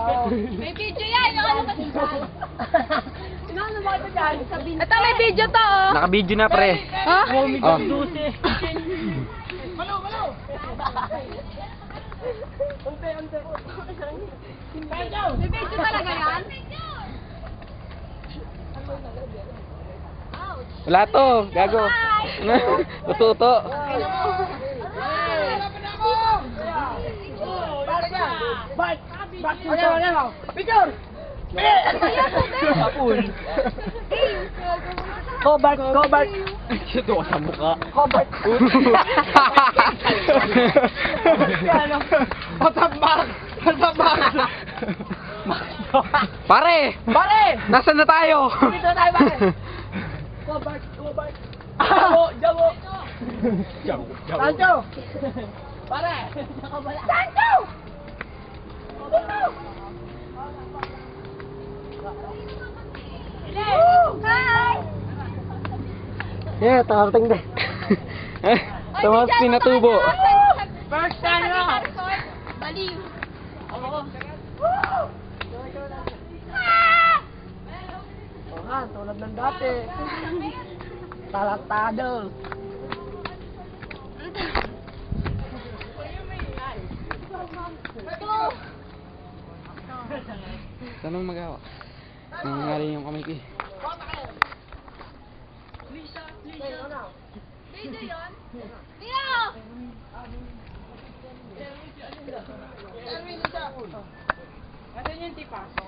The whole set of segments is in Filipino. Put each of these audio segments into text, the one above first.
May video yan! Ano kasi dyan? Ano ba ito dyan? Ito may video to, oh! Naka-video na, pre. Ha? Oh. May video talaga yan? Wala to, gago. Uto-uto. Go back, go back. Ito ko sa mukha. Go back. Patambak! Patambak! Pare! Pare! Nasaan na tayo? Dito tayo, pare. Go back, go back. Jabo, jabo. Sancho! Pare! Sancho! Yeah, tarating din. Tumas pinatubo. First time na! Baliw! Ah! Oo nga, tulad ng dati. Talatado. Saan ang magawa? Nangyari yung kamay ko eh. Video yun? Video!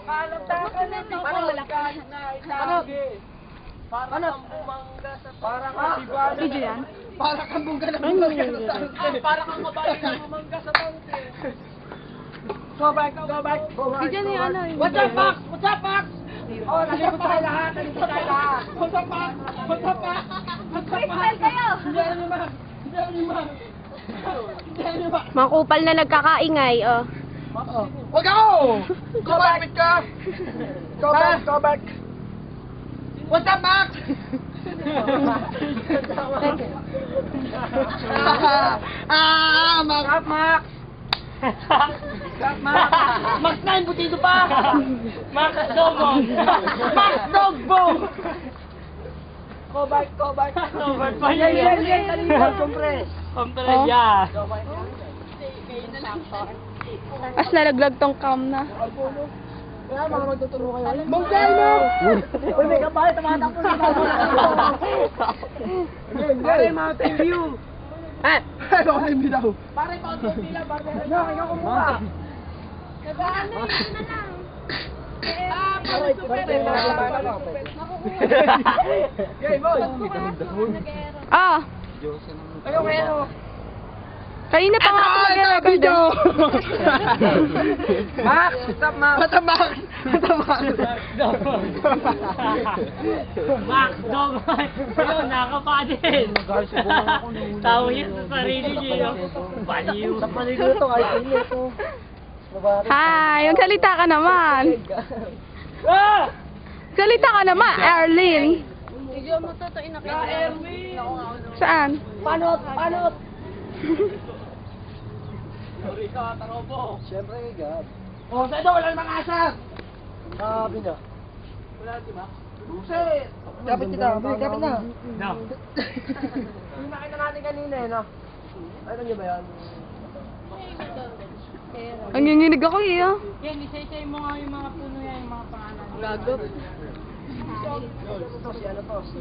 Palatakan na Parang malaki. Ano? Parang kang bumangga sa... Parang kang Video yan? Parang kang bumangga na bumangga sa tangke. Parang kang kabalik na bumangga sa tangke. Go back, go back, go back. Video ni ano, yung What's up, Max? What's up, Max? Oh, nalipot tayo lahat, nalipot tayo lahat. What's up, Max? What's up, Max? What's up, Freestyle kayo! Hindi ano ni Max. Hindi ano ni Max. Hindi ano ni Max. Makupal na nagkakaingay, oh. Oh. Wag ako! Go back, ka! Go back, go back! What's up, Max? ah, Max! Up, Max! Max! Max 9, butido pa! Max Dogbo! Max Dogbo! Go back, go back! Go back pa yan! Yan, yan, yan! Compress! Compress, Oh. yeah! As nalaglag tong cam na. Kaya mga magtuturo kayo. Monggay mo! Uy, may kapalit, tumatakbo na Pare, mountain view! Eh! Mountain view daw. Pare, view lang, pare. No, ikaw kumuha. Nag-ano yun na lang. Ah, pare, pare, Okay, boy. Ah, Kayo, kayo. Kanina pa nga ako nag-record. eh. Max! Up, Max? Up, Max? Up, Max? Max, dog. Ayun, nakapa din. Tawa niya sa sarili niya. yun. Baliw. Sa paligid ito, hindi ito. Hi, magsalita ka naman. Ah! Salita ka naman, Erlyn. Saan? Panot! Panot! Siyempre, God. Oh, sa ito, wala namang asas! Sabi niya. Wala, di ba? Buset! Kapit kita, kapit na. No. Yung nakita natin kanina eh, no? Ano niyo ba yan? Ang nginginig ako eh, ah. Yan, isa-isay mo nga yung mga puno yan, yung mga pangalan. Gago. Ito, si ano to? Si...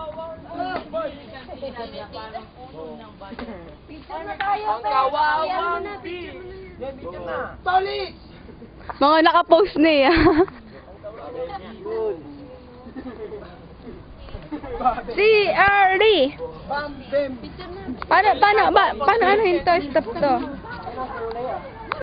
kawawang Toli! Mga nakapost na eh. si bim. Paano, paano, ba, paano ano yung to? Stop to.